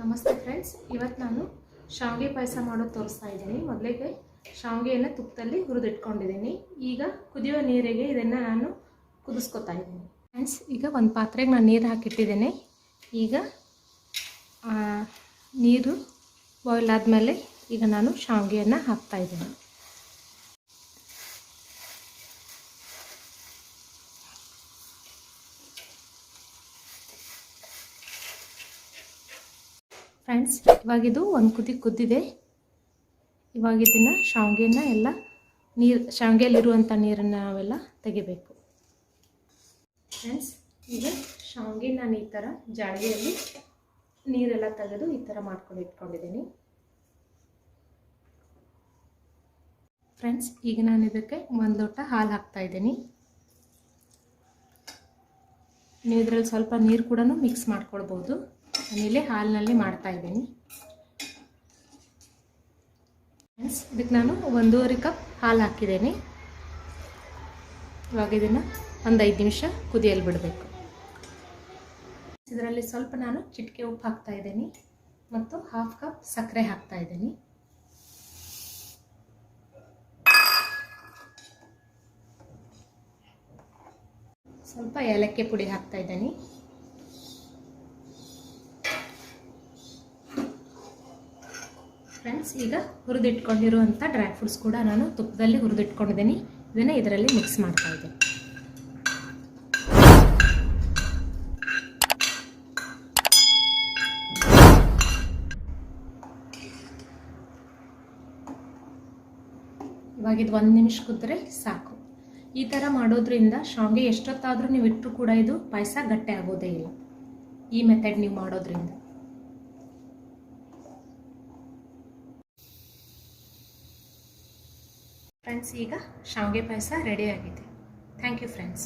ನಮಸ್ತೆ ಫ್ರೆಂಡ್ಸ್ ಇವತ್ತು ನಾನು ಶಾವಿಗೆ ಪಾಯಸ ಮಾಡೋದು ತೋರಿಸ್ತಾ ಇದ್ದೀನಿ. ಮೊದಲಿಗೆ ಶಾವಿಗೆಯನ್ನು ತುಪ್ಪದಲ್ಲಿ ಹುರಿದಿಟ್ಕೊಂಡಿದ್ದೀನಿ. ಈಗ ಕುದಿಯುವ ನೀರಿಗೆ ಇದನ್ನು ನಾನು ಕುದಿಸ್ಕೊತಾ ಇದ್ದೀನಿ. ಫ್ರೆಂಡ್ಸ್ ಈಗ ಒಂದು ಪಾತ್ರೆಗೆ ನಾನು ನೀರು ಹಾಕಿಟ್ಟಿದ್ದೀನಿ. ಈಗ ನೀರು ಬಾಯ್ಲ್ ಆದಮೇಲೆ ಈಗ ನಾನು ಶಾವಿಗೆಯನ್ನು ಹಾಕ್ತಾ ಫ್ರೆಂಡ್ಸ್ ಇವಾಗಿದು ಒಂದು ಕುದಿ ಕುದ್ದಿದೆ. ಇವಾಗ ಶಾವಿಗೆನ ಎಲ್ಲ ನೀರು ಶಾವಿಗೆಯಲ್ಲಿರುವಂಥ ನೀರನ್ನು ನಾವೆಲ್ಲ ತೆಗಿಬೇಕು. ಫ್ರೆಂಡ್ಸ್, ಈಗ ಶಾವಿಗೆ ನಾನು ಈ ಥರ ಜಾಳಿಗೆಯಲ್ಲಿ ನೀರೆಲ್ಲ ತೆಗೆದು ಈ ಥರ ಮಾಡ್ಕೊಂಡು ಇಟ್ಕೊಂಡಿದ್ದೀನಿ. ಫ್ರೆಂಡ್ಸ್, ಈಗ ನಾನು ಇದಕ್ಕೆ ಒಂದು ಲೋಟ ಹಾಲು ಹಾಕ್ತಾ ಇದ್ದೀನಿ. ನೀವು ಇದರಲ್ಲಿ ಸ್ವಲ್ಪ ನೀರು ಕೂಡ ಮಿಕ್ಸ್ ಮಾಡ್ಕೊಳ್ಬೋದು. ನಾನಿಲ್ಲಿ ಹಾಲಿನಲ್ಲಿ ಮಾಡ್ತಾ ಇದ್ದೀನಿ. ಇದಕ್ಕೆ ನಾನು ಒಂದೂವರೆ ಕಪ್ ಹಾಲು ಹಾಕಿದ್ದೀನಿ. ಇವಾಗ ಇದನ್ನು ಒಂದು ಐದು ನಿಮಿಷ ಕುದಿಯಲ್ಲಿ ಬಿಡಬೇಕು. ಇದರಲ್ಲಿ ಸ್ವಲ್ಪ ನಾನು ಚಿಟಿಕೆ ಉಪ್ಪು ಹಾಕ್ತಾ ಇದ್ದೀನಿ ಮತ್ತು ಹಾಫ್ ಕಪ್ ಸಕ್ಕರೆ ಹಾಕ್ತಾ ಇದ್ದೀನಿ. ಸ್ವಲ್ಪ ಏಲಕ್ಕಿ ಪುಡಿ ಹಾಕ್ತಾ ಇದ್ದೀನಿ. ಫ್ರೆಂಡ್ಸ್ ಈಗ ಹುರಿದಿಟ್ಕೊಂಡಿರುವಂಥ ಡ್ರೈ ಫ್ರೂಟ್ಸ್ ಕೂಡ ನಾನು ತುಪ್ಪದಲ್ಲಿ ಹುರಿದಿಟ್ಕೊಂಡಿದ್ದೀನಿ. ಇದನ್ನು ಇದರಲ್ಲಿ ಮಿಕ್ಸ್ ಮಾಡ್ತಾ ಇದ್ದೀನಿ. ಇವಾಗ ಇದು ಒಂದು ನಿಮಿಷ ಕುದ್ರೆ ಸಾಕು. ಈ ಥರ ಮಾಡೋದ್ರಿಂದ ಶಾವಿಗೆ ಎಷ್ಟೊತ್ತಾದರೂ ನೀವು ಇಟ್ಟರು ಕೂಡ ಇದು ಪಾಯಸ ಗಟ್ಟೆ ಆಗೋದೇ ಇಲ್ಲ. ಈ ಮೆಥಡ್ ನೀವು ಮಾಡೋದ್ರಿಂದ. ಫ್ರೆಂಡ್ಸ್ ಈಗ ಶಾವಿಗೆ ಪಾಯಸ ರೆಡಿ ಆಗಿದೆ. Thank you friends